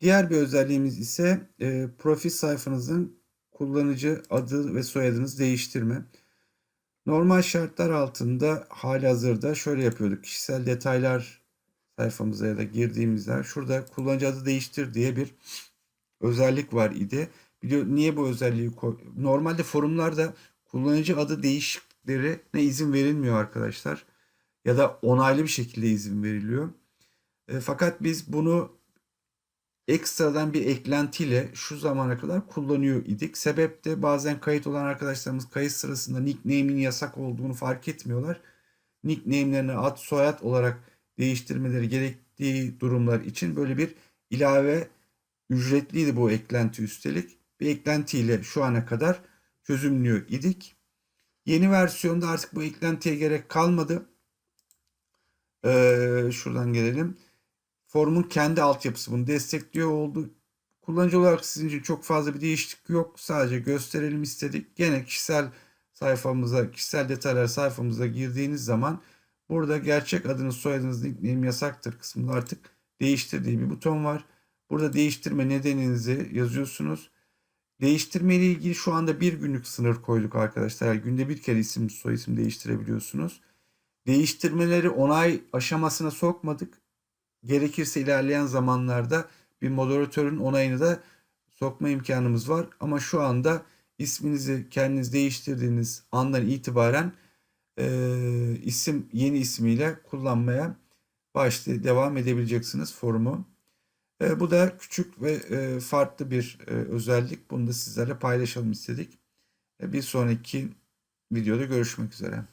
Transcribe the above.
Diğer bir özelliğimiz ise e, profil sayfanızın kullanıcı adı ve soyadınızı değiştirme. Normal şartlar altında halihazırda şöyle yapıyorduk. Kişisel detaylar sayfamıza ya da girdiğimizde şurada kullanıcı adı değiştir diye bir özellik var idi. Biliyor, niye bu özelliği koy? Normalde forumlarda kullanıcı adı değişikliklerine izin verilmiyor arkadaşlar. Ya da onaylı bir şekilde izin veriliyor. E, fakat biz bunu ekstradan bir eklentiyle şu zamana kadar kullanıyor idik. Sebep de bazen kayıt olan arkadaşlarımız kayıt sırasında nickname'in yasak olduğunu fark etmiyorlar. Nickname'lerini ad soyad olarak değiştirmeleri gerektiği durumlar için böyle bir ilave ücretliydi bu eklenti üstelik. Bir eklentiyle şu ana kadar çözümlüyor idik. Yeni versiyonda artık bu eklentiye gerek kalmadı. Ee, şuradan gelelim. Formun kendi altyapısı bunu destekliyor oldu. Kullanıcı olarak sizin için çok fazla bir değişiklik yok. Sadece gösterelim istedik. Gene kişisel sayfamıza, kişisel detaylar sayfamıza girdiğiniz zaman burada gerçek adınız, soyadınız, nickname yasaktır kısmında artık değiştir diye bir buton var. Burada değiştirme nedeninizi yazıyorsunuz. Değiştirme ile ilgili şu anda bir günlük sınır koyduk arkadaşlar. Yani günde bir kere isim soy isim değiştirebiliyorsunuz. Değiştirmeleri onay aşamasına sokmadık. Gerekirse ilerleyen zamanlarda bir moderatörün onayını da sokma imkanımız var. Ama şu anda isminizi kendiniz değiştirdiğiniz andan itibaren e, isim yeni ismiyle kullanmaya başlı devam edebileceksiniz forumu. E, bu da küçük ve e, farklı bir e, özellik. Bunu da sizlerle paylaşalım istedik. E, bir sonraki videoda görüşmek üzere.